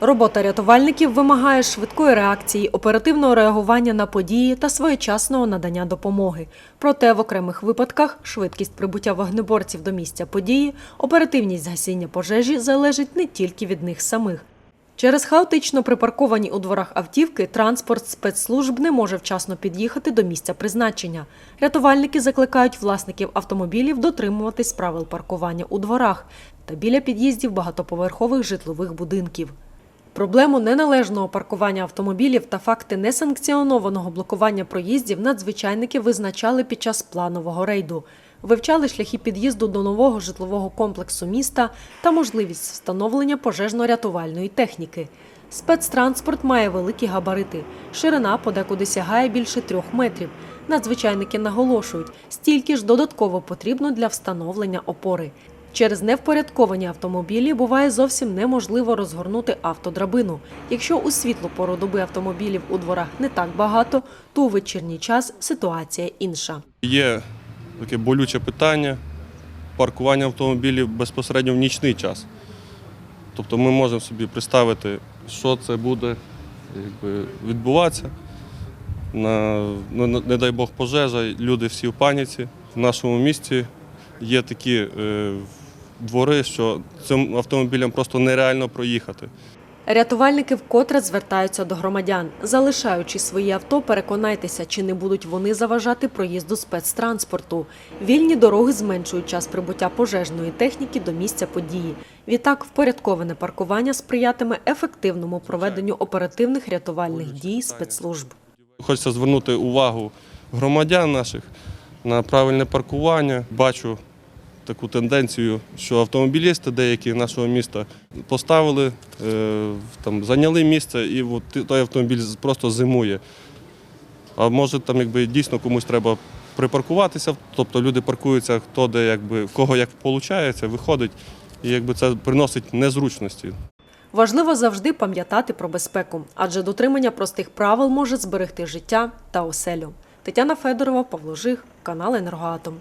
Робота рятувальників вимагає швидкої реакції, оперативного реагування на події та своєчасного надання допомоги. Проте в окремих випадках швидкість прибуття вогнеборців до місця події, оперативність гасіння пожежі залежить не тільки від них самих. Через хаотично припарковані у дворах автівки транспорт спецслужб не може вчасно під'їхати до місця призначення. Рятувальники закликають власників автомобілів дотримуватись правил паркування у дворах та біля під'їздів багатоповерхових житлових будинків. Проблему неналежного паркування автомобілів та факти несанкціонованого блокування проїздів надзвичайники визначали під час планового рейду. Вивчали шляхи під'їзду до нового житлового комплексу міста та можливість встановлення пожежно-рятувальної техніки. Спецтранспорт має великі габарити. Ширина подекуди сягає більше трьох метрів. Надзвичайники наголошують, стільки ж додатково потрібно для встановлення опори. Через невпорядковані автомобілі буває зовсім неможливо розгорнути автодрабину. Якщо у світлу пору доби автомобілів у дворах не так багато, то у вечірній час ситуація інша. Є таке болюче питання паркування автомобілів безпосередньо в нічний час. Тобто ми можемо собі представити, що це буде якби, відбуватися. На, ну, не дай Бог пожежа, люди всі в паніці. В нашому місті є такі е, двори, що цим автомобілям просто нереально проїхати. Рятувальники вкотре звертаються до громадян. Залишаючи свої авто, переконайтеся, чи не будуть вони заважати проїзду спецтранспорту. Вільні дороги зменшують час прибуття пожежної техніки до місця події. Відтак, впорядковане паркування сприятиме ефективному проведенню оперативних рятувальних дій спецслужб. Хочеться звернути увагу громадян наших на правильне паркування. Бачу таку тенденцію, що автомобілісти деякі нашого міста поставили, е, там, зайняли місце і от той автомобіль просто зимує. А може там якби дійсно комусь треба припаркуватися, тобто люди паркуються, хто де якби в кого як виходить, виходить, і якби це приносить незручності. Важливо завжди пам'ятати про безпеку, адже дотримання простих правил може зберегти життя та оселю. Тетяна Федорова, Павло Жих, канал Енергоатом.